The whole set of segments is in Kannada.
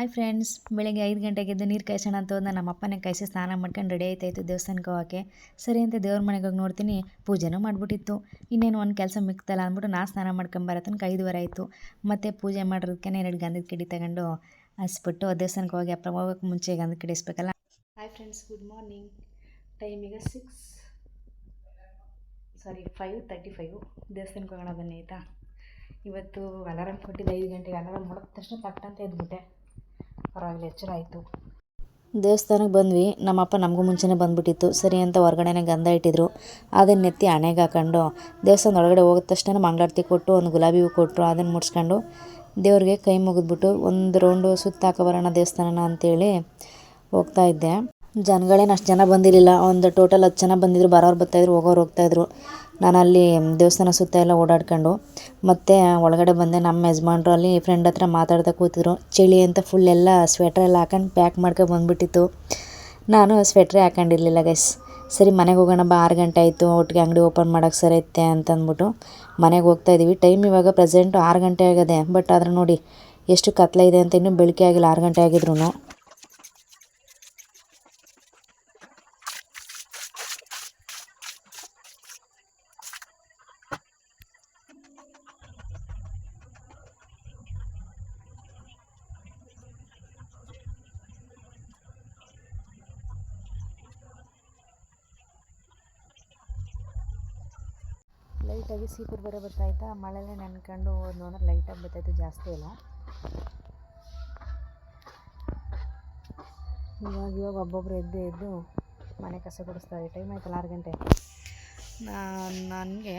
ಹಾಯ್ ಫ್ರೆಂಡ್ಸ್ ಬೆಳಗ್ಗೆ ಐದು ಗಂಟೆಗೆ ಎದ್ದು ನೀರು ಕಾಯಿಸೋಣ ಅಂತ ಹೋದ ನಮ್ಮ ಅಪ್ಪನೇ ಕಾಯಿಸಿ ಸ್ನಾನ ಮಾಡ್ಕೊಂಡು ರೆಡಿ ಆಯ್ತಾಯಿತ್ತು ದೇವಸ್ಥಾನಕ್ಕೆ ಹೋಗೋಕ್ಕೆ. ಸರಿ ಅಂತ ದೇವ್ರ ಮನೆಗೆ ಹೋಗಿ ನೋಡ್ತೀನಿ, ಪೂಜೆನೂ ಮಾಡಿಬಿಟ್ಟಿತ್ತು. ಇನ್ನೇನು ಒಂದು ಕೆಲಸ ಮಿಕ್ತಲ್ಲ ಅಂದ್ಬಿಟ್ಟು ನಾ ಸ್ನಾನ ಮಾಡ್ಕೊಂಬರೋ ತನಕ ಐದುವರೆ ಆಯಿತು. ಮತ್ತು ಪೂಜೆ ಮಾಡಿರೋದಕ್ಕೆ ಎರಡು ಗಂಧದ ಕಿಡಿ ತಗೊಂಡು ಹಸ್ಬಿಟ್ಟು ದೇವಸ್ಥಾನಕ್ಕೆ ಹೋಗಿ ಅಪ್ಪ ಹೋಗೋಕ್ಕೆ ಮುಂಚೆ ಗಂಧದ ಕಿಡಿ ಇಸ್ಬೇಕಲ್ಲ hi friends good morning time ಈಗ six sorry five thirty five ದೇವಸ್ಥಾನಕ್ಕೆ ಹೋಗೋಣ ಬನ್ನಿ ಆಯಿತಾ? ಇವತ್ತು ಅಲಾರಾಮ್ ಕೊಟ್ಟಿದ್ದೆ ಐದು ಗಂಟೆಗೆ ಅಲಾರಾಮ್ ಮಾಡೋದ ತಕ್ಷಣ ಪಟ್ಟಂತ ಅಂತ ಎದ್ಬಿಟ್ಟೆ. ಪರವಾಗಿಲ್ಲ ಎಚ್ಚರ ಆಯಿತು. ದೇವಸ್ಥಾನಕ್ಕೆ ಬಂದ್ವಿ. ನಮ್ಮಪ್ಪ ನಮಗೂ ಮುಂಚೆನೇ ಬಂದುಬಿಟ್ಟಿತ್ತು. ಸರಿ ಅಂತ ಹೊರ್ಗಡೆನೇ ಗಂಧ ಇಟ್ಟಿದ್ರು. ಅದನ್ನು ನೆತ್ತಿ ಹಣೆಗೆ ಹಾಕೊಂಡು ದೇವಸ್ಥಾನದ ಒಳಗಡೆ ಹೋಗಿದ ತಕ್ಷಣ ಮಂಗಳಾರತಿ ಕೊಟ್ಟು, ಒಂದು ಗುಲಾಬಿ ಹೂ ಕೊಟ್ಟರು ಅದನ್ನು ಮುಡ್ಸ್ಕೊಂಡು ದೇವ್ರಿಗೆ ಕೈ ಮುಗಿದ್ಬಿಟ್ಟು ಒಂದು ರೌಂಡು ಸುತ್ತಾಕ ಬರೋಣ ದೇವಸ್ಥಾನನ ಅಂತೇಳಿ ಹೋಗ್ತಾ ಇದ್ದೆ. ಜನಗಳೇನು ಅಷ್ಟು ಜನ ಬಂದಿರಲಿಲ್ಲ. ಒಂದು ಟೋಟಲ್ ಹತ್ತು ಜನ ಬಂದಿದ್ರು. ಬರೋರು ಬರ್ತಾಯಿದ್ರು ಹೋಗೋರು ಹೋಗ್ತಾಯಿದ್ರು ನಾನು ಅಲ್ಲಿ ದೇವಸ್ಥಾನ ಸುತ್ತ ಎಲ್ಲ ಓಡಾಡ್ಕೊಂಡು, ಮತ್ತೆ ಒಳಗಡೆ ಬಂದೆ, ನಮ್ಮ ಯಜಮಾನ್ರು ಅಲ್ಲಿ ಫ್ರೆಂಡ್ ಹತ್ರ ಮಾತಾಡ್ತಾ ಕೂತಿದ್ರು. ಚಳಿ ಅಂತ ಫುಲ್ ಎಲ್ಲ ಸ್ವೆಟ್ರ್ ಎಲ್ಲ ಹಾಕೊಂಡು ಪ್ಯಾಕ್ ಮಾಡ್ಕೊಂಡು ಬಂದುಬಿಟ್ಟಿತ್ತು. ನಾನು ಸ್ವೆಟ್ರೇ ಹಾಕೊಂಡಿರಲಿಲ್ಲ ಗೈಸ್ ಸರಿ, ಮನೆಗೆ ಹೋಗೋಣ ಬಾ, ಆರು ಗಂಟೆ ಆಯಿತು. ಒಟ್ಟಿಗೆ ಅಂಗಡಿ ಓಪನ್ ಮಾಡೋಕ್ಕೆ ಸರಿ ಐತೆ ಅಂತ ಅಂದ್ಬಿಟ್ಟು ಮನೆಗೆ ಹೋಗ್ತಾ ಇದ್ದೀವಿ ಟೈಮ್ ಇವಾಗ ಪ್ರೆಸೆಂಟು ಆರು ಗಂಟೆ ಆಗಿದೆ ಬಟ್ ಆದರೆ ನೋಡಿ, ಎಷ್ಟು ಕತ್ಲೆ ಇದೆ ಅಂತ ಇನ್ನೂ ಬೆಳಗ್ಗೆ ಆಗಿಲ್ಲ, ಆರು ಗಂಟೆ ಆಗಿದ್ರು ಲೈಟಾಗಿ ಸೀಕೂರು ಬೇರೆ ಬರ್ತಾಯಿತ್ತಾ ಮಳೆಲ್ಲೇ ನೆನ್ಕೊಂಡು ಹೋದ್ನು ಅಂದ್ರೆ ಲೈಟಾಗಿ ಬರ್ತಾಯಿತ್ತು ಜಾಸ್ತಿ ಇಲ್ಲ ಇವಾಗ ಇವಾಗ ಒಬ್ಬೊಬ್ರು ಎದ್ದು ಎದ್ದು ಮನೆ ಕಸ ಕೊಡಿಸ್ತಾರೆ ಟೈಮ್ ಆಯ್ತಲ್ಲ ಆರು ಗಂಟೆ? ನನಗೆ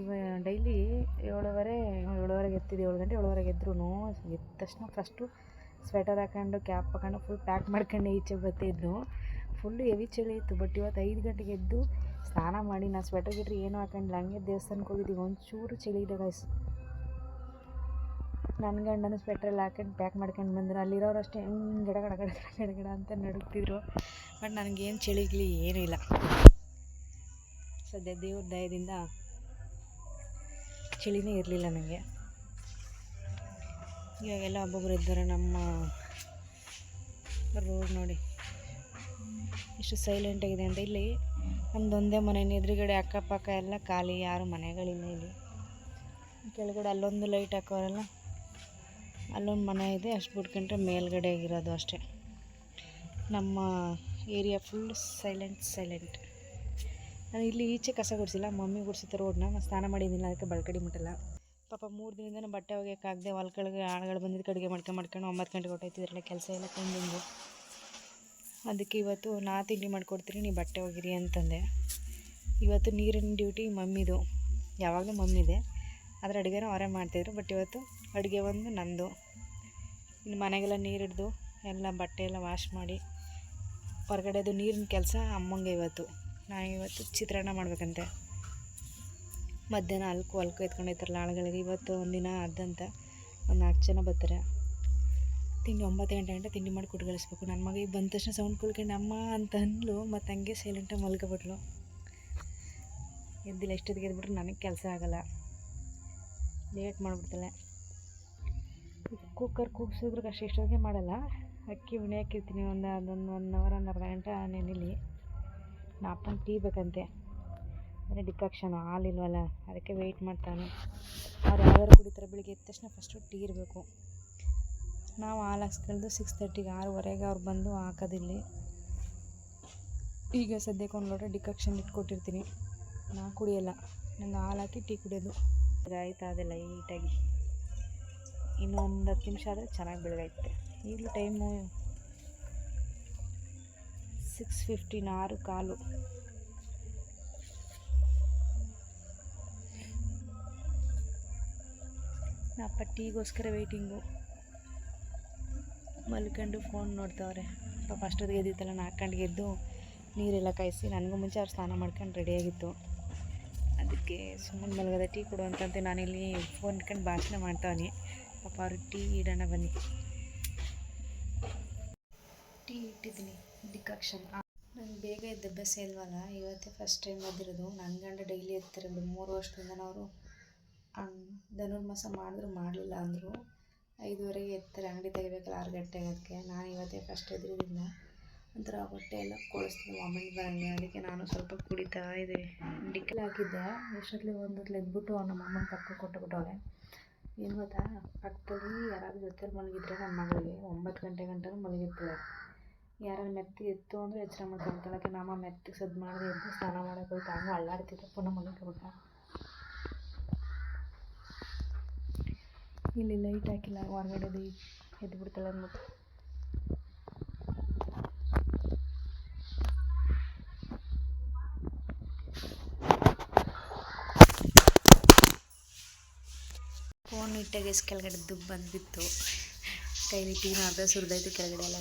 ಇವ ಡೈಲಿ ಏಳುವರೆ, ಏಳುವರೆಗೆ ಎತ್ತಿದ್ದು. ಏಳು ಗಂಟೆ ಏಳುವರೆಗೆ ಎದ್ರೂ ಎದ್ದ ತಕ್ಷಣ ಫಸ್ಟು ಸ್ವೆಟರ್ ಹಾಕೊಂಡು ಕ್ಯಾಪ್ ಹಾಕೊಂಡು ಫುಲ್ ಪ್ಯಾಕ್ ಮಾಡ್ಕೊಂಡು ಈಚೆ ಬರ್ತಿದ್ದು ಫುಲ್ಲು ಹೆವಿ ಚಳಿ ಇತ್ತು ಬಟ್ ಇವತ್ತು ಐದು ಗಂಟೆಗೆ ಎದ್ದು ಸ್ನಾನ ಮಾಡಿ ನಾನು ಸ್ವೆಟರ್ ಗಿಟ್ರಿ ಏನು ಹಾಕೊಂಡಿಲ್ಲ ಹಂಗೆ ದೇವಸ್ಥಾನಕ್ಕೆ ಹೋಗಿದ್ದೀವಿ ಒಂಚೂರು ಚಳಿ ಇದೆ ಗೈಸ್ ನನ್ನ ಗಂಡನ ಸ್ವೆಟ್ರಲ್ಲಿ ಹಾಕೊಂಡು ಪ್ಯಾಕ್ ಮಾಡ್ಕೊಂಡು ಬಂದರು. ಅಲ್ಲಿರೋರು ಅಷ್ಟೇ ಹಿಂಗೆ ಗಡ ಗಡ ಗಡ ಗಡ ಗಡ ಅಂತ ನಡುಗ್ತಿದ್ರು. ಬಟ್ ನನಗೇನು ಚಳಿ ಗಿಳಿ ಏನೂ ಇಲ್ಲ. ಸದ್ಯ ದೇವ್ರ ದಯದಿಂದ ಚಳಿನೇ ಇರಲಿಲ್ಲ ನನಗೆ ಇವಾಗೆಲ್ಲ ಒಬ್ಬೊಬ್ಬರು ಇದ್ದಾರೆ, ನಮ್ಮ ರೋಡ್ ನೋಡಿ. ಎಷ್ಟು ಸೈಲೆಂಟಾಗಿದೆ ಅಂತ ಇಲ್ಲಿ ನಮ್ದು ಒಂದೇ ಮನೆ, ಎದುರುಗಡೆ ಅಕ್ಕಪಕ್ಕ ಎಲ್ಲ ಖಾಲಿ, ಯಾರು ಮನೆಗಳಿಲ್ಲ ಇಲ್ಲಿ. ಕೆಳಗಡೆ ಅಲ್ಲೊಂದು ಲೈಟ್ ಹಾಕೋರಲ್ಲ ಅಲ್ಲೊಂದು ಮನೆ ಇದೆ, ಅಷ್ಟು ಬಿಟ್ಕೊಂಡ್ರೆ ಮೇಲ್ಗಡೆ ಇರೋದು ಅಷ್ಟೇ. ನಮ್ಮ ಏರಿಯಾ ಫುಲ್ ಸೈಲೆಂಟ್ ಸೈಲೆಂಟ್ ನಾನು ಇಲ್ಲಿ ಈಚೆ ಕಸ ಗುಡಿಸಿಲ್ಲ, ಮಮ್ಮಿ ಗುಡಿಸುತ್ತೆ ರೋಡ್ನ ನಾನು ಸ್ನಾನ ಮಾಡಿದ್ದೀನಿ, ಅದಕ್ಕೆ ಬಳ್ಕಡಿ ಮುಟ್ಟಲ್ಲ. ಪಾಪ ಮೂರು ದಿನದಿಂದ ಬಟ್ಟೆ ಒಗೆಯೋಕ್ಕಾಗದೆ ಹೊಲ್ಕಳಿಗೆ ಆಳುಗಳು ಬಂದಿದ್ದು ಕಡಿಗೆ ಮಾಡ್ಕೊಂಡು ಮಾಡ್ಕೊಂಡು ಒಂಬತ್ತು ಗಂಟೆಗೆ ಹೊಟ್ಟೈತಿದ್ರಲ್ಲ ಕೆಲಸ ಎಲ್ಲ ಪೆಂಡಿಂಗು ಅದಕ್ಕೆ ಇವತ್ತು ನಾ ತಿಂಡಿ ಮಾಡಿಕೊಡ್ತೀನಿ ನೀವು ಬಟ್ಟೆ ಒಗಿರಿ ಅಂತಂದೆ. ಇವತ್ತು ನೀರಿನ ಡ್ಯೂಟಿ ಮಮ್ಮಿದು. ಯಾವಾಗಲೂ ಮಮ್ಮಿದೆ. ಆದರೆ ಅಡುಗೆನೂ ಅವರೇ ಮಾಡ್ತಿದ್ರು ಬಟ್ ಇವತ್ತು ಅಡುಗೆ ಒಂದು ನಂದು. ಇನ್ನು ಮನೆಗೆಲ್ಲ ನೀರು ಹಿಡ್ದು ಎಲ್ಲ ಬಟ್ಟೆ ಎಲ್ಲ ವಾಶ್ ಮಾಡಿ, ಹೊರಗಡೆದು ನೀರಿನ ಕೆಲಸ ಅಮ್ಮಂಗೆ ಇವತ್ತು. ನಾನು ಇವತ್ತು ಚಿತ್ರಾನ್ನ ಮಾಡಬೇಕಂತೆ. ಮಧ್ಯಾಹ್ನ ಅಲ್ಕು ಅಲ್ಕು ಎತ್ಕೊಂಡು ಆಳುಗಳಿಗೆ, ಇವತ್ತು ಒಂದಿನ ಅದಂತ. ಒಂದು ನಾಲ್ಕು ಜನ ಬರ್ತಾರೆ. ತಿಂಡಿ ಒಂಬತ್ತು ಗಂಟೆ ಗಂಟೆ ತಿಂಡಿ ಮಾಡಿ ಕೊಟ್ಟು ಕಳಿಸ್ಬೇಕು ನನ್ನ ಮಗ ಬಂದ ತಕ್ಷಣ ಸೌಂಡ್ ಕುಳ್ಕೊಂಡು ಅಮ್ಮ ಅಂತ ಅಂದ್ಲು, ಮತ್ತು ಹಂಗೆ ಸೈಲೆಂಟಾಗಿ ಮಲ್ಕೊಬಿಟ್ಲು ಎದ್ದಿಲ್ಲ ಎಷ್ಟೊತ್ತಿಗೆ ಎದ್ಬಿಟ್ರೆ ನನಗೆ ಕೆಲಸ ಆಗೋಲ್ಲ. ಲೇಟ್ ಮಾಡಿಬಿಡ್ತಾಳೆ. ಕುಕ್ಕರ್ ಕೂಗಿಸಿದ್ರು ಅಷ್ಟು ಎಷ್ಟೊತ್ತಿಗೆ ಮಾಡಲ್ಲ. ಅಕ್ಕಿ ಉಣೆ ಹಾಕಿರ್ತೀನಿ, ಒಂದು ಅದೊಂದು ಒನ್ ಅವರ್ ಒಂದು ಅರ್ಧ ಗಂಟೆ ನೆನಿಲಿ. ನಾ ಅಪ್ಪನ ಟೀ ಬೇಕಂತೆ. ಅಂದರೆ ಡಿಕಾಕ್ಷನು ಹಾಲಿಲ್ವಲ್ಲ ಅದಕ್ಕೆ ವೆಯ್ಟ್ ಮಾಡ್ತಾನೆ. ಅವ್ರು ಯಾವ್ದಾದ್ರು ಕುಡಿತಾರೆ, ಬೆಳಿಗ್ಗೆ ಎದ್ದ ತಕ್ಷಣ ಫಸ್ಟು ಟೀ ಇರಬೇಕು. ನಾವು ಹಾಲು ಹಾಕ್ಸ್ಕೊಳ್ದು ಸಿಕ್ಸ್ ತರ್ಟಿಗೆ ಆರೂವರೆಗೆ ಅವ್ರು ಬಂದು ಹಾಕೋದಿಲ್ಲಿ. ಈಗ ಸದ್ಯಕ್ಕೆ ಒಂದು ಲೋಟ ಡಿಕಾಕ್ಷನ್ ಇಟ್ಕೊಟ್ಟಿರ್ತೀನಿ ನಾ ಕುಡಿಯೋಲ್ಲ. ನಂಗೆ ಹಾಲು ಹಾಕಿ ಟೀ ಕುಡಿಯೋದು. ಆಯ್ತು ಅದೆಲ್ಲ ಲೈಟಾಗಿ ಇನ್ನೊಂದು ಹತ್ತು ನಿಮಿಷ ಆದರೆ ಚೆನ್ನಾಗಿ ಬೆಳಗೈತೆ. ಈಗಲೂ ಟೈಮು ಸಿಕ್ಸ್ ಫಿಫ್ಟೀನ್ ಆರು ಕಾಲು. ಅಪ್ಪ ಟೀಗೋಸ್ಕರ ವೆಯ್ಟಿಂಗು ಮಲ್ಕೊಂಡು ಫೋನ್ ನೋಡ್ತಾವ್ರೆ. ಪಾಪ ಅಷ್ಟೊತ್ತಿಗೆ ಎದ್ದಿತ್ತಲ್ಲ ನಾಲ್ಕು ಗಂಟೆಗೆ ಎದ್ದು ನೀರೆಲ್ಲ ಕಾಯಿಸಿ ನನಗೂ ಮುಂಚೆ ಅವ್ರು ಸ್ನಾನ ಮಾಡ್ಕೊಂಡು ರೆಡಿಯಾಗಿತ್ತು ಅದಕ್ಕೆ ಸುಮ್ಮನೆ ಮಲಗದ ಟೀ ಕೊಡು ಅಂತಂತೆ ನಾನಿಲ್ಲಿ ಫೋನ್ ಇಟ್ಕೊಂಡು ಭಾಷಣ ಮಾಡ್ತಾವನಿ. ಪಾಪ ಅವ್ರು ಟೀ ಇಡೋಣ ಬನ್ನಿ. ಟೀ ಇಟ್ಟಿದ್ದೀನಿ, ಡಿಕಾಕ್ಷನ್. ನಂಗೆ ಬೇಗ ಎದ್ದ ಅಭ್ಯಾಸ ಇಲ್ವಲ್ಲ, ಇವತ್ತೇ ಫಸ್ಟ್ ಟೈಮ್ ಎದ್ದಿರೋದು. ನನ್ನ ಗಂಡ ಡೈಲಿ ಎತ್ತಾರೆ ಮೂರು ವರ್ಷದಿಂದ ಅವರು ಧನುರ್ಮಾಸ ಮಾಡಿದ್ರು, ಮಾಡಲಿಲ್ಲ ಅಂದರು. ಐದುವರೆಗೆ ಎತ್ತಾರೆ ಅಂಗಡಿ ತೆಗಿಬೇಕಲ್ಲ ಆರು ಗಂಟೆಗೆ ಅದಕ್ಕೆ ನಾನು ಇವತ್ತೇ ಫಸ್ಟ್ ಎದ್ರಿದಿಂದ ಒಂಥರ ಹೊಟ್ಟೆ ಎಲ್ಲ ಕೊಳಿಸ್ತೀನಿ ವಾಮಿಟ್ ಬರಂಗೆ ಅದಕ್ಕೆ ನಾನು ಸ್ವಲ್ಪ ಕುಡಿತಾ ಇದೆ ಡಿಕ್ಕಲ್ ಹಾಕಿದ್ದೆ. ಎಷ್ಟೊತ್ತಲ್ಲಿ ಒಂದು ಹೊತ್ತಲ್ಲಿ ಎದ್ಬಿಟ್ಟು ನಮ್ಮ ಅಮ್ಮನ ಪಕ್ಕ ಕೊಟ್ಟುಬಿಟ್ಟವಳೆ. ಏನು ಗೊತ್ತಾ? ಪಕ್ಕದಲ್ಲಿ ಯಾರಾದ್ರೂ ಜೊತೆಲಿ ಮಲಗಿದ್ರೆ ನನ್ನ ಮಗಳಿಗೆ. ಒಂಬತ್ತು ಗಂಟೆ ಗಂಟೆ ಮಲಗಿರ್ತಾಳೆ. ಯಾರಾದ್ರು ಮೆತ್ತಿ ಎತ್ತು ಅಂದರೆ ಎಚ್ಚರ ಮಾಡ್ಕೊಳ್ತಾಳೆ. ನಮ್ಮ ಮೆತ್ತಿಗೆ ಸದ್ದು ಮಾಡಿದೆ ಎದ್ದು ಸ್ನಾನ ಮಾಡೋಕೆ ಹೋಯ್ತು. ಹಂಗೆ ಅಳ್ಳಾಡ್ತಿದ್ದೆ ಪುನಃ ಮಲಗಿಬಿಟ್ಟ. ಇಲ್ಲಿ ಲೈಟ್ ಹಾಕಿಲ್ಲ ಹೊರಗಡೆದು ಎದ್ದು ಬಿಡ್ತಾಳೆ ಅಂದ್ಬಿಟ್ಟು ಫೋನ್ ಇಟ್ಟಾಗ ಕೆಳಗಡೆ ದುಬ್ಬು ಬಂದ್ಬಿತ್ತು. ಕೈಲಿ ಟೀನ ಅರ್ಧ ಸುರಿದೈತು ಕೆಳಗಡೆ ಎಲ್ಲ.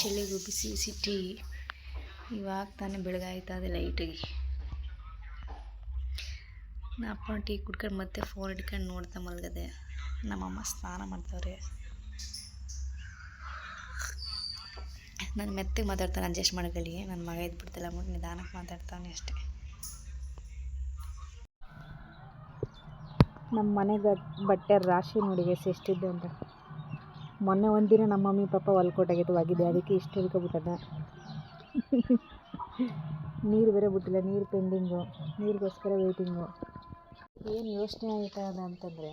ಚಳಿಗೂ ಬಿಸಿ ಬಿಸಿ ಟೀ ಇವಾಗ ತಾನೇ ಬೆಳಗಾಯ್ತಾ ಇದೆ ಲೈಟಿಗೆ. ನಾ ಅಪ್ಪ ಟೀ ಕುಡ್ಕೊಂಡು ಮತ್ತೆ ಫೋನ್ ಹಿಡ್ಕೊಂಡು ನೋಡ್ತಾ ಮಲಗದೆ. ನಮ್ಮಮ್ಮ ಸ್ನಾನ ಮಾಡ್ತಾವ್ರೆ. ನಾನು ಮೆತ್ತಗೆ ಮಾತಾಡ್ತಾನೆ ಅಡ್ಜಸ್ಟ್ ಮಾಡ್ಕೊಳ್ಳಿ ನನ್ನ ಮಗ ಇದ್ಬಿಡ್ತಿಲ್ಲ ಅಂದ್ಬಿಟ್ಟು ನಿಧಾನಕ್ಕೆ ಮಾತಾಡ್ತಾನೆ ಅಷ್ಟೇ. ನಮ್ಮ ಮನೆಗೆ ಬಟ್ಟೆ ರಾಶಿ ನೋಡಿ ಎಸ್ ಎಷ್ಟಿದೆ ಅಂತ. ಮೊನ್ನೆ ಒಂದಿನ ನಮ್ಮ ಮಮ್ಮಿ ಪಾಪ ಹೊಲ್ಕೊಟ್ಟಾಗಿತ್ತು ಒಗಿದೆ ಅದಕ್ಕೆ ಇಷ್ಟು ಹಿಡ್ಕೊಬಿಟ್ಟದ ನೀರು ಬೇರೆ ಬಿಟ್ಟಿಲ್ಲ, ನೀರು ಪೆಂಡಿಂಗು, ನೀರಿಗೋಸ್ಕರ ವೇಟಿಂಗು ಏನು ಯೋಚನೆ ಆಯ್ತದ ಅಂತಂದರೆ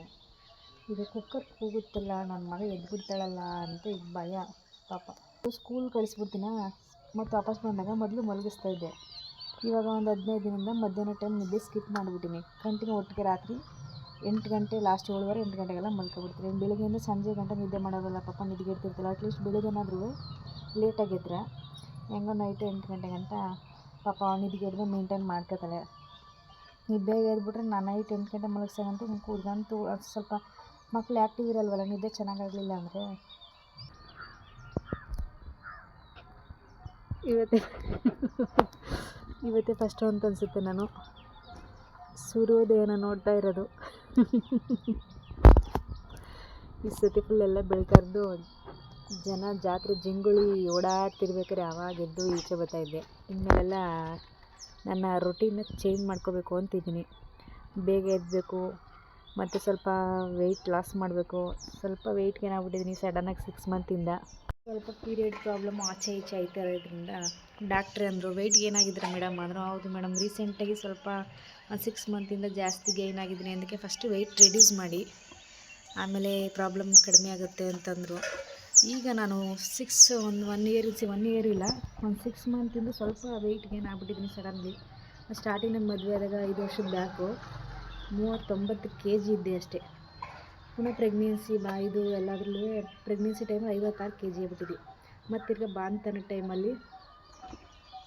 ಇದು ಕುಕ್ಕರ್ ಕೂಗುತ್ತಲ್ಲ ನನ್ನ ಮಗ ಎದ್ಬಿಡ್ತಾಳಲ್ಲ ಅಂತ ಭಯ, ಪಾಪ. ಸ್ಕೂಲ್ ಕಳಿಸ್ಬಿಡ್ತೀನ? ಮತ್ತು ವಾಪಸ್ ಬಂದಾಗ ಮೊದಲು ಮಲಗಿಸ್ತಾ ಇದ್ದೆ. ಇವಾಗ ಒಂದು ಹದಿನೈದು ದಿನದಿಂದ ಮಧ್ಯಾಹ್ನ ಟೈಮ್ ನಿದ್ದೆ ಸ್ಕಿಪ್ ಮಾಡಿಬಿಟ್ಟಿನಿ. ಕಂಟಿನ್ಯೂ ಒಟ್ಟಿಗೆ ರಾತ್ರಿ ಎಂಟು ಗಂಟೆ ಲಾಸ್ಟ್ ಏಳುವರೆ, ಎಂಟು ಗಂಟೆಗೆಲ್ಲ ಮಲ್ಕೊಬಿಡ್ತೀನಿ. ಬೆಳಗ್ಗೆಯಿಂದ ಸಂಜೆ ಗಂಟೆ ನಿದ್ದೆ ಮಾಡೋದಲ್ಲ ಪಾಪ, ನಿದ್ದೆ ನಿದ್ಗೆಡ್ತಿರ್ತಿಲ್ಲ ಅಟ್ಲೀಸ್ಟ್ ಬೆಳಿಗ್ಗೆನಾದರೂ ಲೇಟಾಗಿ ಎದ್ರೆ. ಹೆಂಗೋ ನೈಟ್ ಎಂಟು ಗಂಟೆ ಗಂಟ ಪಾಪ ಎದ್ದು ಮೇಂಟೈನ್ ಮಾಡ್ಕೋತಾಳೆ. ನೀವು ಬೇಗ ಎದ್ಬಿಟ್ರೆ ನಾನು ನೈಟ್ ಎಂಟು ಗಂಟೆ ಮಲಗ್ಸೋಗಂತೂ ಕೂತ್ಕೊಂತು ಸ್ವಲ್ಪ ಮಕ್ಳು ಆ್ಯಕ್ಟಿವ್ ಇರಲ್ವಲ್ಲ, ನಿದ್ದೆ ಚೆನ್ನಾಗಾಗಲಿಲ್ಲ ಅಂದರೆ? ಇವತ್ತೇ ಇವತ್ತೇ ಫಸ್ಟು ಅಂತ ಅನಿಸುತ್ತೆ ನಾನು. ಸೂರ್ಯೋದಯನ ನೋಡ್ತಾ ಇರೋದು. ಈ ಸತಿ ಫುಲ್ ಎಲ್ಲ ಜನ ಜಾತ್ರೆ ಜಿಂಗುಳಿ ಓಡಾಡ್ತಿರ್ಬೇಕಾದ್ರೆ ಆವಾಗ ಎದ್ದು ಈಚೆ ಬರ್ತಾಯಿದ್ದೆ ಇನ್ಮೇಲೆಲ್ಲ ನನ್ನ ರೊಟೀನ ಚೇಂಜ್ ಮಾಡ್ಕೋಬೇಕು ಅಂತಿದ್ದೀನಿ. ಬೇಗ ಎದ್ದಬೇಕು ಮತ್ತು ಸ್ವಲ್ಪ ವೆಯ್ಟ್ ಲಾಸ್ ಮಾಡಬೇಕು. ಸ್ವಲ್ಪ ವೆಯ್ಟ್ ಗೇನ್ ಆಗ್ಬಿಟ್ಟಿದ್ದೀನಿ ಸಡನ್ನಾಗಿ ಸಿಕ್ಸ್ ಮಂತಿಂದ ಸ್ವಲ್ಪ ಪೀರಿಯಡ್ ಪ್ರಾಬ್ಲಮ್ ಆಚೆ ಈಚೆ ಆಯ್ತಾ ಇರೋದ್ರಿಂದ ಡಾಕ್ಟ್ರೇ ಅಂದರು ವೆಯ್ಟ್ ಗೇನ್ ಆಗಿದ್ರೆ ಮೇಡಮ್ ಅಂದರು, ಹೌದು ಮೇಡಮ್ ರೀಸೆಂಟಾಗಿ ಸ್ವಲ್ಪ ಸಿಕ್ಸ್ ಮಂತಿಂದ ಜಾಸ್ತಿ ಗೈನ್ ಆಗಿದ್ದೀನಿ. ಅದಕ್ಕೆ ಫಸ್ಟ್ ವೆಯ್ಟ್ ರೆಡ್ಯೂಸ್ ಮಾಡಿ, ಆಮೇಲೆ ಪ್ರಾಬ್ಲಮ್ ಕಡಿಮೆ ಆಗುತ್ತೆ ಅಂತಂದರು. ಈಗ ನಾನು ಸಿಕ್ಸ್ ಒಂದು ಒನ್ ಇಯರ್ ಸಿ ಒನ್ ಇಯರ್ ಇಲ್ಲ. ಒಂದು ಸಿಕ್ಸ್ ಮಂತಿಂದ ಸ್ವಲ್ಪ ವೆಯ್ಟ್ ಗೇನ್ ಆಗಿಬಿಟ್ಟಿದ್ದೀನಿ ಸಡನ್ಲಿ ಸ್ಟಾರ್ಟಿಂಗ್ ನನ್ನ ಮದುವೆ ಆದಾಗ ಐದು ವರ್ಷದ ಬ್ಯಾಕು ಮೂವತ್ತೊಂಬತ್ತು ಕೆ ಜಿ ಇದ್ದೆ ಅಷ್ಟೇ. ಪುನಃ ಪ್ರೆಗ್ನೆನ್ಸಿ ಬಾಯ್ದು ಎಲ್ಲದರಲ್ಲೂ ಪ್ರೆಗ್ನೆನ್ಸಿ ಟೈಮಲ್ಲಿ ಐವತ್ತಾರು ಕೆ ಜಿ ಆಗಿಬಿಟ್ಟಿದ್ದೆ ಮತ್ತು ತಿರ್ಗಿ ಬಾಂತನ ಟೈಮಲ್ಲಿ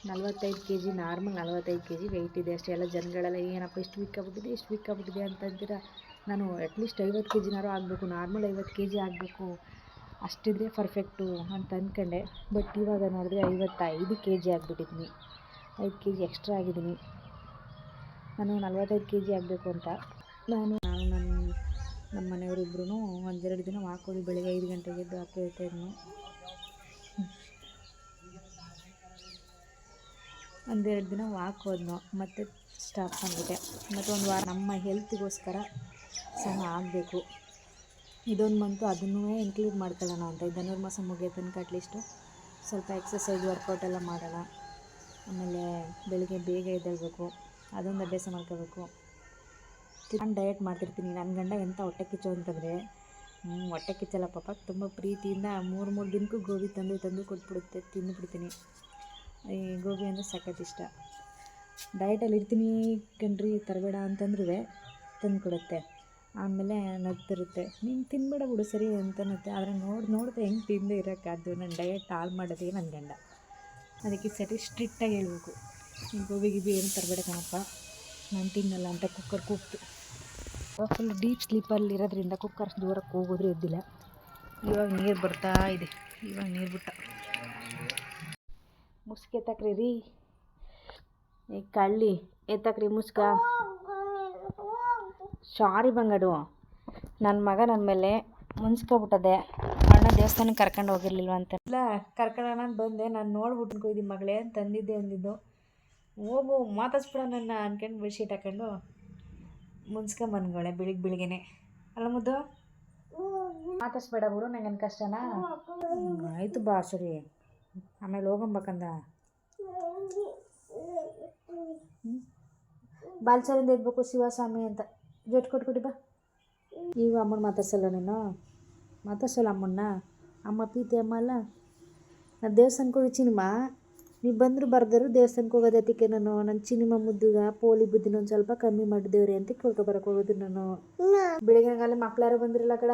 ನಲ್ವತ್ತೈದು ಕೆ ಜಿ ನಾರ್ಮಲ್ ನಲ್ವತ್ತೈದು ಕೆ ಜಿ ವೆಯ್ಟ್ ಇದೆ ಅಷ್ಟೇ. ಎಲ್ಲ ಜನಗಳೆಲ್ಲ ಏನಪ್ಪ ಇಷ್ಟು ವೀಕ್ ಆಗ್ಬಿಟ್ಟಿದೆ, ಇಷ್ಟು ವೀಕ್ ಆಗ್ಬಿಟ್ಟಿದೆ ಅಂತಂದಿರ ನಾನು ಅಟ್ಲೀಸ್ಟ್ ಐವತ್ತು ಕೆ ಜಿನಾರು ಆಗಬೇಕು ನಾರ್ಮಲ್ ಐವತ್ತು ಕೆ ಜಿ ಆಗಬೇಕು. ಅಷ್ಟಿದ್ರೆ ಪರ್ಫೆಕ್ಟು ಅಂತ ಅಂದ್ಕೊಂಡೆ ಬಟ್ ಇವಾಗ ನೋಡಿದ್ರೆ ಐವತ್ತೈದು ಕೆ ಜಿ ಆಗಿಬಿಟ್ಟಿದ್ದೀನಿ ಐದು ಕೆ ಜಿ ಎಕ್ಸ್ಟ್ರಾ ಆಗಿದ್ದೀನಿ ನಾನು ನಲ್ವತ್ತೈದು ಕೆ ಜಿ ಆಗಬೇಕು ಅಂತ. ನಾನು ನಾನು ನನ್ನ ನಮ್ಮ ಮನೆಯವರಿಬ್ರು ಒಂದೆರಡು ದಿನ ವಾಕ್ ಬೆಳಗ್ಗೆ ಐದು ಗಂಟೆಗೆ ಎದ್ದು ಹಾಕಿರ್ತಾ ಇದ್ನು. ಒಂದೆರಡು ದಿನ ವಾಕ್ ಹೋದ್ನು. ಮತ್ತೆ ಸ್ಟಾಪ್ ಮಾಡಿಬಿಟ್ಟೆ. ಮತ್ತು ಒಂದು ವಾರ ನಮ್ಮ ಹೆಲ್ತಿಗೋಸ್ಕರ ಸಹ ಆಗಬೇಕು. ಇದೊಂದು ಮಂತು ಅದನ್ನೂ ಇನ್ಕ್ಲೂಡ್ ಮಾಡ್ಕೊಳ್ಳೋಣ ಅಂತ. ಈ ಧನುರ್ಮಾಸ ಮುಗಿಯೋ ತನಕ ಅಟ್ಲೀಸ್ಟು ಸ್ವಲ್ಪ ಎಕ್ಸಸೈಸ್ ವರ್ಕೌಟ್ ಎಲ್ಲ ಮಾಡೋಣ. ಆಮೇಲೆ ಬೆಳಿಗ್ಗೆ ಬೇಗ ಎದ್ದೇಳಬೇಕು. ಅದೊಂದು ಅಭ್ಯಾಸ ಮಾಡ್ಕೋಬೇಕು. ನಾನು ಡಯಟ್ ಮಾಡ್ತಿರ್ತೀನಿ. ನನ್ನ ಗಂಡ ಎಂಥ ಹೊಟ್ಟೆ ಕಿಚ್ಚು ಅಂತಂದರೆ ಹೊಟ್ಟೆ ಕಿಚ್ಚಲ್ಲ ಪಾಪ. ತುಂಬ ಪ್ರೀತಿಯಿಂದ ಮೂರು ಮೂರು ದಿನಕ್ಕೂ ಗೋಬಿ ತಂದು ತಂದು ಕೊಟ್ಬಿಡುತ್ತೆ, ತಿಂದುಬಿಡ್ತೀನಿ. ಈ ಗೋಬಿ ಅಂದರೆ ಸಖತ್ ಇಷ್ಟ. ಡಯಟಲ್ಲಿ ಇರ್ತೀನಿ ಕಣ್ರಿ, ತರಬೇಡ ಅಂತಂದ್ರೂ ತಂದು ಕೊಡುತ್ತೆ ಆಮೇಲೆ ನಗ್ತಿರುತ್ತೆ ನೀನು ತಿನ್ಬೇಡ ಬಿಡು ಸರಿ ಅಂತನ್ನುತ್ತೆ ಆದರೆ ನೋಡಿ ನೋಡಿದ್ರೆ ಹೆಂಗೆ ತಿಂದೇ ಇರೋಕ್ಕಾದ್ದು ನನ್ನ ಡಯಟ್ ಹಾಳು ಮಾಡೋದೇ ನನ್ನ ಗಂಡ. ಅದಕ್ಕೆ ಸರಿ ಸ್ಟ್ರಿಕ್ಟಾಗಿ ಹೇಳ್ಬೇಕು. ಗೋಬಿ ಗಿಬಿ ಏನು ತರಬೇಡ ಕಣಪ್ಪ. ನಾನು ತಿನ್ನಲ್ಲ ಅಂತ ಕುಕ್ಕರ್ ಕೂಗ್ತು ಫುಲ್ ಡೀಪ್ ಸ್ಲೀಪಲ್ಲಿ ಇರೋದ್ರಿಂದ ಕುಕ್ಕರ್ ದೂರಕ್ಕೆ ಹೋಗೋದ್ರೂ ಎದ್ದಿಲ್ಲ ಇವಾಗ ನೀರು ಬರ್ತಾ ಇದೆ. ಇವಾಗ ನೀರು ಬಿಟ್ಟ. ಮುಸ್ಕೆ ಎತ್ತಕ್ರಿ ರೀ. ಏ ಕಳ್ಳಿ, ಎತ್ತಕ್ರಿ ಮುಸ್ಕ. ಸಾರಿ ಬಂಗಡು. ನನ್ನ ಮಗ ನನ್ನ ಮೇಲೆ ಮುನ್ಸ್ಕೊಬಿಟ್ಟದೆ. ಅಣ್ಣ ದೇವಸ್ಥಾನಕ್ಕೆ ಕರ್ಕೊಂಡು ಹೋಗಿರ್ಲಿಲ್ವ ಅಂತ. ಇಲ್ಲ ಕರ್ಕೊಳ್ಳೋಣ ಬಂದೆ. ನಾನು ನೋಡ್ಬಿಟ್ಟು ಕೊಯ್ದು ಮಗಳೇ ತಂದಿದ್ದೆ ಅಂದಿದ್ದು ಹೋಗು, ಮಾತಾಡ್ಸ್ಬಿಡ ನನ್ನ ಅನ್ಕೊಂಡು ಬೆಡ್ಶೀಟ್ ಹಾಕೊಂಡು ಮುನ್ಸ್ಕೊಂಬಂದ್ಗಳೆ ಬೆಳಿಗ್ಗೆ ಬೆಳಿಗ್ಗೆನೆ ಅಲ್ಲ ಮುದ್ದು? ಮಾತಾಡ್ಸ್ಬೇಡ ಬಿಡು ನಂಗೇನು ಕಷ್ಟನಾ? ಆಯಿತು ಆಯ್ತು ಬಾ ಸರಿ. ಆಮೇಲೆ ಹೋಗಂಬಕಂದ ಬಾಲ್ಸರಿಂದ ಇದ್ಬೇಕು ಶಿವಸ್ವಾಮಿ ಅಂತ. ಜೊಟ್ಟು ಕೊಟ್ಬಿಡಿ ಬಾ. ನೀವು ಅಮ್ಮನ ಮಾತಾಡ್ಸಲ್ಲ ನೀನು? ಮಾತಾಡ್ಸಲ್ಲ ಅಮ್ಮನ್ನ? ಅಮ್ಮ ಪ್ರೀತಿ ಅಮ್ಮ ಅಲ್ಲ? ನಾ ದೇವಸ್ಥಾನಕ್ಕೆ ಹೋಗಿ ಚಿನಿಮ ನೀವು ಬಂದರೂ ಬರ್ದರು ದೇವಸ್ಥಾನಕ್ಕೆ ಹೋಗೋದು ಅದಕ್ಕೆ ನಾನು? ನನ್ನ ಚಿನಿಮ ಮುದ್ದುಗ ಪೋಲಿ ಬುದ್ಧಿನ ಒಂದು ಸ್ವಲ್ಪ ಕಮ್ಮಿ ಮಾಡಿದೇವ್ರಿ ಅಂತ ಕೇಳ್ಕೊಬರಕ್ಕೆ ಹೋಗೋದು ನಾನು. ಬೆಳಿಗ್ಗೆಗಾಲ ಮಕ್ಳು ಯಾರು ಬಂದಿರಲ್ಲ ಕಡ?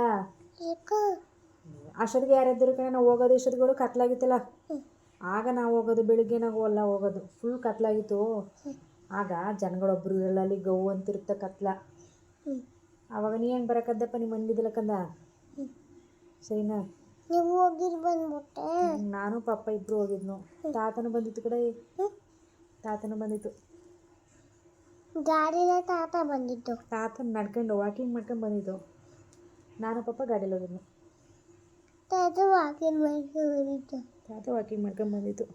ಅಷ್ಟೊತ್ತಿಗೆ ಯಾರಿದ್ದರು ಕಡೆ ನಾವು ಹೋಗೋದು ಇಷ್ಟೊತ್ತಿಗಳು ಕತ್ಲಾಗಿತ್ತಲ್ಲ? ಆಗ ನಾವು ಹೋಗೋದು ಬೆಳಿಗ್ಗೆ ನಾವು ಅಲ್ಲ ಹೋಗೋದು. ಫುಲ್ ಕತ್ಲಾಗಿತ್ತು. ಆಗ ಜನಗಳೊಬ್ಬರು ಇರಲ್ಲ ಅಲ್ಲಿ ಗೌ ಅಂತಿರುತ್ತೆ ಕತ್ಲ. ಆವಾಗ ನೀ ಹೆಂಗೆ ಬರಕದ್ದಪ್ಪ ನಿಮ್ಮ ಕಂದ ಸರಿನಾ? ನೀವು ಹೋಗಿರ್ ಬಂದ್ಬಿಟ್ಟೆ. ನಾನು ಪಪ್ಪ ಇಬ್ರು ಹೋಗಿದ್ನು. ತಾತನು ಬಂದಿತ್ತು ಕಡೆ. ತಾತನು ಬಂದಿತ್ತು. ಗಾಡಿನ ತಾತ ಬಂದಿತ್ತು ತಾತ ನಡ್ಕೊಂಡು ವಾಕಿಂಗ್ ಮಾಡ್ಕೊಂಡು ಬಂದಿದ್ದು. ನಾನು ಪಪ್ಪ ಗಾಡಿಯಲ್ಲಿ ಹೋಗಿದ್ನು. ತಾತ ವಾಕಿಂಗ್ ಮಾಡ್ಕೊಂಡು ಬಂದಿತ್ತು ತಾತ ವಾಕಿಂಗ್ ಮಾಡ್ಕೊಂಡು ಬಂದಿತ್ತು.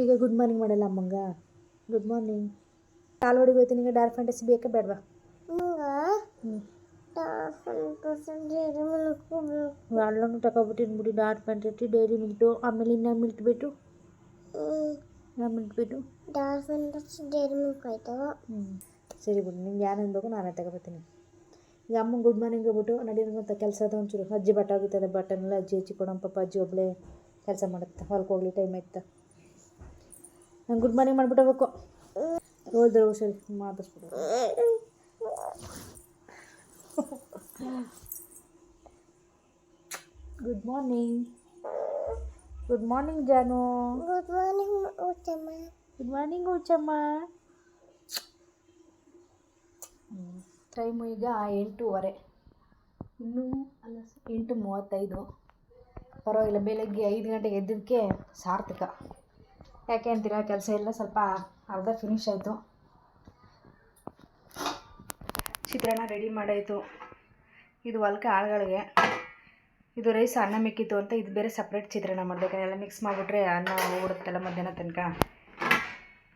ಈಗ ಗುಡ್ ಮಾರ್ನಿಂಗ್ ಮಾಡಲ್ಲ ಅಮ್ಮಂಗ? ಗುಡ್ ಮಾರ್ನಿಂಗ್ ಕಾಲು ಹೊಡಿಬೇಕು ನಿಂಗೆ ಡಾರ್ಕ್ ಫ್ಯಾಂಟಸಿ ಬೇಕಾ ಬೇಡವಾ ನಂಗೆ ಹ್ಞೂ ಡೇರಿ ಮಿಲ್ಕ್ ಬೇಕು ಎಲ್ಲನೂ ತಗೊಬಿಟ್ಟಿನಿ ಬಿಡಿ ಡಾರ್ಕ್ ಫ್ಯಾಂಟಸಿ ಡೈರಿ ಮಿಲ್ಟು ಆಮೇಲೆ ಇನ್ನು ಮಿಲ್ಟ್ ಬಿಟ್ಟು ನಾ ಮಿಲ್ಟ್ ಬಿಟ್ಟು ಡಾರ್ಕ್ ಫ್ಯಾಂಟಸಿ ಡೇರಿ ಮಿಲ್ಕ್ ಆಯ್ತು ಹ್ಞೂ ಸರಿ ಬಿಡಿ ನಿಂಗೆ ಏನು ಅನ್ಬೇಕು ನಾನೇ ತಗೊಬರ್ತೀನಿ ಈಗ ಅಮ್ಮ ಗುಡ್ ಮಾರ್ನಿಂಗ್ ಹೋಗ್ಬಿಟ್ಟು ನಡೀರಿ ಮತ್ತೆ ಕೆಲಸ ಅದ ಒಂಚೂರು ಅಜ್ಜಿ ಬಟ್ಟೆ ಹೋಗಿತ್ತದೆ ಬಟ್ಟೆನೆಲ್ಲ ಅಜ್ಜಿ ಹಚ್ಚಿ ಕೊಡೋಣ ಪಾಪ ಅಜ್ಜಿ ಒಬ್ಬಳೇ ಕೆಲಸ ಮಾಡುತ್ತೆ ಹೊಲ್ಗೆ ಹೋಗ್ಲಿ ಟೈಮ್ ಆಯ್ತಾ ನಂಗೆ ಗುಡ್ ಮಾರ್ನಿಂಗ್ ಮಾಡಿಬಿಟ್ಟಬೇಕು ಹೋದ್ರೆ ಸರಿ ಮಾತಾಡ್ಸ್ಬಿಡು. ಗುಡ್ ಮಾರ್ನಿಂಗ್ ಗುಡ್ ಮಾರ್ನಿಂಗ್ ಜಾನು ಗುಡ್ ಮಾರ್ನಿಂಗ್ ಊಟಮ್ಮ ಗುಡ್ ಮಾರ್ನಿಂಗ್ ಉಚ್ಚಮ್ಮ ಟೈಮು ಈಗ ಎಂಟೂವರೆ. ಇನ್ನೂ ಅಲ್ಲ ಎಂಟು ಮೂವತ್ತೈದು. ಪರವಾಗಿಲ್ಲ ಬೆಳಗ್ಗೆ ಐದು ಗಂಟೆಗೆ ಎದ್ದಕ್ಕೆ ಸಾರ್ಥಕ. ಯಾಕೆ ಅಂತೀರಾ? ಕೆಲಸ ಎಲ್ಲ ಸ್ವಲ್ಪ ಅರ್ಧ ಫಿನಿಶ್ ಆಯಿತು. ಚಿತ್ರಾನ್ನ ರೆಡಿ ಮಾಡಾಯಿತು. ಇದು ಹೊಲ್ಕೆ ಆಳುಗಳಿಗೆ. ಇದು ರೈಸ್ ಅನ್ನ ಮಿಕ್ಕಿತ್ತು ಅಂತ ಇದು ಬೇರೆ ಸಪ್ರೇಟ್ ಚಿತ್ರಾನ್ನ ಮಾಡಬೇಕು. ಎಲ್ಲ ಮಿಕ್ಸ್ ಮಾಡಿಬಿಟ್ರೆ ಅನ್ನ ಓಡುತ್ತಲ್ಲ ಮಧ್ಯಾಹ್ನ ತನಕ.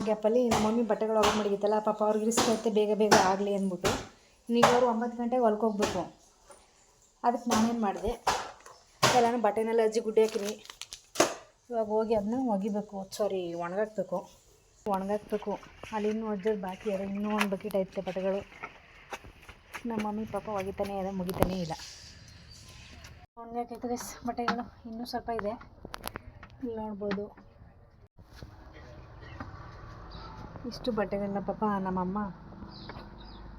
ಗ್ಯಾಪಲ್ಲಿ ನಮ್ಮ ಮಮ್ಮಿ ಬಟ್ಟೆಗಳು ಒಳಗೆ ಮಡಗಿತ್ತಲ್ಲ ಪಾಪ ಅವ್ರಿಗೆ ರಿಸ್ಕ್ ಆಗುತ್ತೆ ಬೇಗ ಬೇಗ ಆಗಲಿ ಅಂದ್ಬಿಟ್ಟು. ಈಗ ಅವರು ಒಂಬತ್ತು ಗಂಟೆಗೆ ಹೊಲ್ಕೋಗ್ಬೇಕು ಅದಕ್ಕೆ ನಾನೇನು ಮಾಡಿದೆ? ಎಲ್ಲನೂ ಬಟ್ಟೆನೆಲ್ಲ ಅಜ್ಜಿ ಗುಡ್ಡೆ ಹಾಕಿನಿ. ಇವಾಗ ಹೋಗಿ ಅದನ್ನ ಒಗಿಬೇಕು ಸಾರಿ ಒಣಗಾಕ್ಬೇಕು. ಒಣಗಾಕ್ಬೇಕು. ಅಲ್ಲಿ ಇನ್ನೂ ಅಜ್ಜದು ಬಾಕಿ ಅದ, ಇನ್ನೂ ಒಂದು ಬಕೆಟ್ ಐತೆ ಬಟ್ಟೆಗಳು ನಮ್ಮ ಮಮ್ಮಿ, ಪಾಪ ಒಗಿತಾನೆ ಇದೆ, ಮುಗಿತಾನೇ ಇಲ್ಲ. ಒಣಗಾಕೈತೆ ಬಟ್ಟೆಗಳು ಇನ್ನೂ ಸ್ವಲ್ಪ ಇದೆ. ಇಲ್ಲಿ ನೋಡ್ಬೋದು. ಇಷ್ಟು ಬಟ್ಟೆಗಳನ್ನ ಪಾಪ ನಮ್ಮಮ್ಮ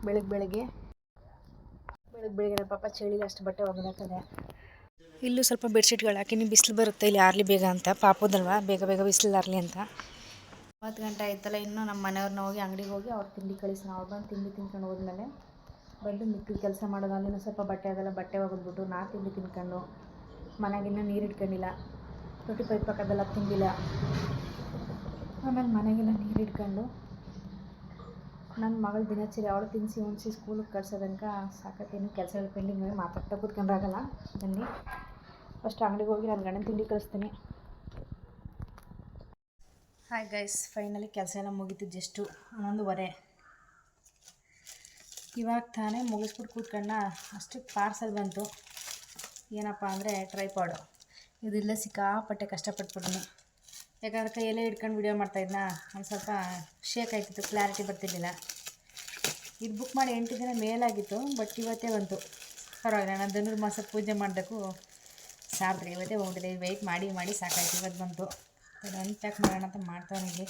ಬೆಳಗ್ಗೆ ಬೆಳಗ್ಗೆ ಬೆಳಗ್ಗೆ ಬೆಳಗ್ಗೆ ಪಾಪ ಚಳಿಗೆ ಅಷ್ಟು ಬಟ್ಟೆ ಒಗೆದಾಕದೆ. ಇಲ್ಲೂ ಸ್ವಲ್ಪ ಬೆಡ್ಶೀಟ್ಗಳು ಹಾಕಿನಿ ಬಿಸಿಲು ಬರುತ್ತೆ, ಇಲ್ಲಿ ಆರ್ಲಿ ಬೇಗ ಅಂತ. ಪಾಪದಲ್ವ? ಬೇಗ ಬೇಗ ಬಿಸಿಲು ಆರ್ಲಿ ಅಂತ. ಒಂಬತ್ತು ಗಂಟೆ ಆಯ್ತಲ್ಲ, ಇನ್ನೂ ನಮ್ಮ ಮನೆಯವ್ರನ್ನ ಹೋಗಿ, ಅಂಗಡಿಗೆ ಹೋಗಿ ಅವ್ರು ತಿಂಡಿ ಕಳಿಸಿ. ನಾವು ಬಂದು ತಿಂಡಿ ತಿನ್ಕೊಂಡು ಹೋದ್ಮೇಲೆ ಬಂದು ಮಿಕ್ಕಿ ಕೆಲಸ ಮಾಡೋದು. ಅಲ್ಲಿನೂ ಸ್ವಲ್ಪ ಬಟ್ಟೆ ಅದೆಲ್ಲ ಬಟ್ಟೆ ಒಗೆದ್ಬಿಟ್ಟು ನಾ ತಿಂಡಿ ತಿನ್ಕೊಂಡು, ಮನೆಗೆ ಇನ್ನೂ ನೀರು ಇಟ್ಕೊಂಡಿಲ್ಲ. ರೊಟ್ಟಿ ಪೈಪ್ ಪಕ್ಕದೆಲ್ಲ ತಿಂದಿಲ್ಲ. ಆಮೇಲೆ ಮನೆಗೆಲ್ಲ ನೀರು ಇಟ್ಕೊಂಡು ನನ್ನ ಮಗಳ ದಿನಚರಿ ಅವಳು ತಿನ್ನಿಸಿ ಉಣಿಸಿ ಸ್ಕೂಲಿಗೆ ಕಳ್ಸೋ ತನಕ ಸಾಕತ್ತೇನು ಕೆಲಸಗಳು ಪೆಂಡಿಂಗ್ ಮಾತಾಡ್ತಾ ಕೂತ್ಕೊಂಡಾಗಲ್ಲ ಬನ್ನಿ. ಫಸ್ಟ್ ಅಂಗಡಿಗೆ ಹೋಗಿ ನನ್ನ ಗಂಡನ ತಿಂಡಿ ಕಳಿಸ್ತೀನಿ. ಹಾಯ್ ಗೈಸ್ ಫೈನಲಿ ಕೆಲಸ ಎಲ್ಲ ಮುಗೀತು ಜಸ್ಟು ಹನ್ನೊಂದುವರೆ ಇವಾಗ ತಾನೇ ಮುಗಿಸ್ಬಿಟ್ಟು ಕೂತ್ಕೊಂಡ ಅಷ್ಟು ಪಾರ್ಸಲ್ ಬಂತು. ಏನಪ್ಪ ಅಂದರೆ ಟ್ರೈಪಾಡು ಇದಿಲ್ಲ ಸಿಕ್ಕಾಪಟ್ಟೆ ಕಷ್ಟಪಟ್ಬಿಟ್ಟಿನಿ ಯಾಕಂದ್ರೆ ಕೈಯಲ್ಲೇ ಹಿಡ್ಕೊಂಡು ವಿಡಿಯೋ ಮಾಡ್ತಾಯಿದ್ನಾ ಒಂದು ಸ್ವಲ್ಪ ಶೇಕ್ ಆಯ್ತಿತ್ತು ಕ್ಲಾರಿಟಿ ಬರ್ತಿರ್ಲಿಲ್ಲ. ಇದು ಬುಕ್ ಮಾಡಿ ಎಂಟು ದಿನ ಮೇಲಾಗಿತ್ತು ಬಟ್ ಇವತ್ತೇ ಬಂತು. ಪರವಾಗಿಲ್ಲ, ನಾನು ಧನುರ್ಮಾಸ ಪೂಜೆ ಮಾಡಬೇಕು. ಸಾರ್ದ್ರಿ, ಇವತ್ತೇ ಹೋಗಿದೆ ವೆಯ್ಟ್ ಮಾಡಿ ಮಾಡಿ ಸಾಕಾಯ್ತು. ಇವತ್ತು ಬಂತು. ಅದನ್ನು ಪ್ಯಾಕ್ ಮಾಡೋಣ ಅಂತ ಮಾಡ್ತಾವನಿಗೆ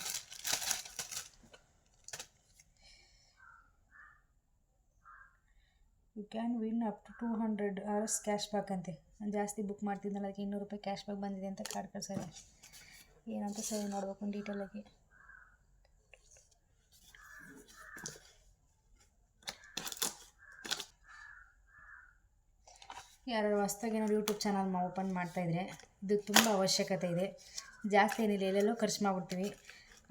you can win up to two hundred hours cash back ಅಂತೆ. ನಾನು ಜಾಸ್ತಿ ಬುಕ್ ಮಾಡ್ತಿದ್ದಲ್ಲ ಅದಕ್ಕೆ ಇನ್ನೂರು ರೂಪಾಯಿ ಕ್ಯಾಶ್ ಬ್ಯಾಕ್ ಬಂದಿದೆ ಅಂತ ಕಾರ್ಡ್ ಕಳ್ಸೋದೆ. ಏನಂತ ಸರಿ ನೋಡ್ಬೇಕು ಡೀಟೇಲಾಗಿ ಯಾರು ಹೊಸ್ದಾಗಿ ಏನಾದ್ರು ಯೂಟ್ಯೂಬ್ ಚಾನಲ್ ಓಪನ್ ಮಾಡ್ತಾಯಿದ್ರೆ ಇದು ತುಂಬ ಅವಶ್ಯಕತೆ ಇದೆ. ಜಾಸ್ತಿ ಏನಿಲ್ಲ, ಎಲ್ಲೆಲ್ಲೋ ಖರ್ಚು ಮಾಡ್ಬಿಡ್ತೀವಿ.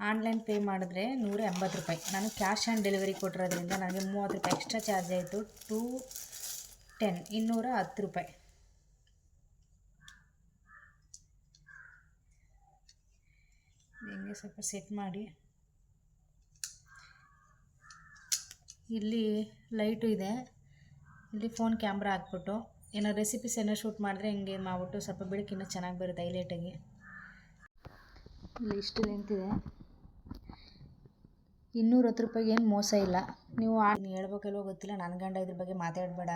ಆನ್ಲೈನ್ ಪೇ ಮಾಡಿದ್ರೆ ನೂರ ಎಂಬತ್ತು ರೂಪಾಯಿ. ನಾನು ಕ್ಯಾಶ್ ಆನ್ ಡೆಲಿವರಿ ಕೊಟ್ಟಿರೋದ್ರಿಂದ ನನಗೆ ಮೂವತ್ತು ರೂಪಾಯಿ ಎಕ್ಸ್ಟ್ರಾ ಚಾರ್ಜ್ ಆಯಿತು. ಟೂ ಟೆನ್ ಇನ್ನೂರ ಹತ್ತು ರೂಪಾಯಿ. ಹೀಗೆ ಸ್ವಲ್ಪ ಸೆಟ್ ಮಾಡಿ. ಇಲ್ಲಿ ಲೈಟು ಇದೆ. ಇಲ್ಲಿ ಫೋನ್ ಕ್ಯಾಮ್ರಾ ಹಾಕ್ಬಿಟ್ಟು ಏನೋ ರೆಸಿಪೀಸ್ ಏನೋ ಶೂಟ್ ಮಾಡಿದ್ರೆ ಹಿಂಗೆ ಮಾಡ್ಬಿಟ್ಟು ಸ್ವಲ್ಪ ಬೆಳಕು ಇನ್ನೂ ಚೆನ್ನಾಗಿ ಬರುತ್ತೆ ಹೈಲೈಟಾಗಿ ಇಲ್ಲಿ, ಇಷ್ಟು ನಿಂತಿದೆ ಇನ್ನೂರ ಹತ್ತು ರೂಪಾಯಿಗೆ ಏನು ಮೋಸ ಇಲ್ಲ. ನೀವು ಹೇಳ್ಬೇಕಲ್ವೋ ಗೊತ್ತಿಲ್ಲ. ನನ್ನ ಗಂಡ ಇದ್ರ ಬಗ್ಗೆ ಮಾತಾಡಬೇಡ.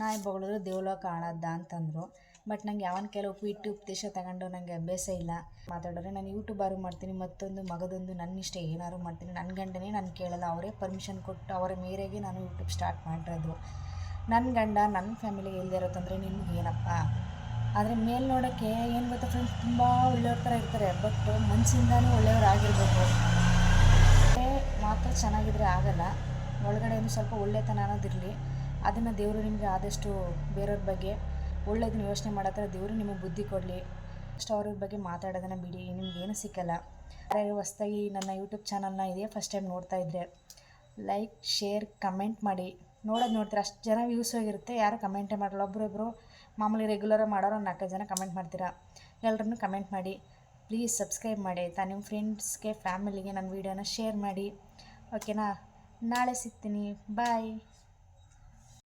ನಾಯಿ ಬಗಳಿದ್ರೆ ದೇವ್ಲೋಕ ಕಾಣದ್ದ ಅಂತಂದರು. ಬಟ್ ನಂಗೆ ಯಾವನ ಕೆಲವು ಇಟ್ಟು ಉಪದೇಶ ತಗೊಂಡು ನನಗೆ ಅಭ್ಯಾಸ ಇಲ್ಲ. ಮಾತಾಡೋರೆ, ನಾನು ಯೂಟ್ಯೂಬಾರು ಮಾಡ್ತೀನಿ, ಮತ್ತೊಂದು ಮಗದೊಂದು ನನ್ನ ಇಷ್ಟ ಏನಾದ್ರು ಮಾಡ್ತೀನಿ. ನನ್ನ ಗಂಡನೇ ನಾನು ಕೇಳಲ್ಲ, ಅವರೇ ಪರ್ಮಿಷನ್ ಕೊಟ್ಟು ಅವರ ಮೇರೆಗೆ ನಾನು ಯೂಟ್ಯೂಬ್ ಸ್ಟಾರ್ಟ್ ಮಾಡಿರೋದು. ನನ್ನ ಗಂಡ ನನ್ನ ಫ್ಯಾಮಿಲಿ ಇಲ್ಲದೆ ಇರೋ ತೊಂದರೆ ನಿಮ್ಗೆ ಏನಪ್ಪ? ಆದರೆ ಮೇಲ್ ನೋಡೋಕ್ಕೆ ಏನು ಗೊತ್ತಾ ಫ್ರೆಂಡ್ಸ್ ತುಂಬ ಒಳ್ಳೆಯವ್ರ ಥರ ಇರ್ತಾರೆ. ಬಟ್ ಮನಸ್ಸಿಂದಾನೇ ಒಳ್ಳೆಯವ್ರು ಆಗಿರಬೇಕು. ಮಾತ್ರ ಚೆನ್ನಾಗಿದ್ರೆ ಆಗಲ್ಲ. ಒಳಗಡೆ ಒಂದು ಸ್ವಲ್ಪ ಒಳ್ಳೆತನ ಅನ್ನೋದಿರಲಿ. ಅದನ್ನು ದೇವರು ನಿಮಗೆ ಆದಷ್ಟು ಬೇರೆಯವ್ರ ಬಗ್ಗೆ ಒಳ್ಳೇದನ್ನ ಯೋಚನೆ ಮಾಡೋ ದೇವರು ನಿಮಗೆ ಬುದ್ಧಿ ಕೊಡಲಿ. ಅಷ್ಟು ಅವ್ರ ಬಗ್ಗೆ ಮಾತಾಡೋದನ್ನು ಬಿಡಿ ನಿಮ್ಗೇನು ಸಿಕ್ಕಲ್ಲ. ಯಾರು ಹೊಸ್ದಾಗಿ ನನ್ನ ಯೂಟ್ಯೂಬ್ ಚಾನಲ್ನ ಇದೇ ಫಸ್ಟ್ ಟೈಮ್ ನೋಡ್ತಾ ಇದ್ದರೆ ಲೈಕ್ ಶೇರ್ ಕಮೆಂಟ್ ಮಾಡಿ. ನೋಡೋದು ನೋಡ್ತೀರ, ಅಷ್ಟು ಜನ ವ್ಯೂಸ್ ಆಗಿರುತ್ತೆ ಯಾರು ಕಮೆಂಟೇ ಮಾಡಲ್ಲ. ಒಬ್ಬರೊಬ್ಬರು ಮಾಮೂಲಿ ರೆಗ್ಯುಲರಾಗಿ ಮಾಡೋರು ನಾಲ್ಕೈದು ಜನ ಕಮೆಂಟ್ ಮಾಡ್ತೀರಾ. ಎಲ್ಲರನ್ನೂ ಕಮೆಂಟ್ ಮಾಡಿ. ಪ್ಲೀಸ್ ಸಬ್ಸ್ಕ್ರೈಬ್ ಮಾಡಿ. ಆಯಿತಾ? ನಿಮ್ಮ ಫ್ರೆಂಡ್ಸ್ಗೆ ಫ್ಯಾಮಿಲಿಗೆ ನನ್ನ ವೀಡಿಯೋನ ಶೇರ್ ಮಾಡಿ. ಓಕೆನಾ ನಾಳೆ ಸಿಗ್ತೀನಿ. ಬಾಯ್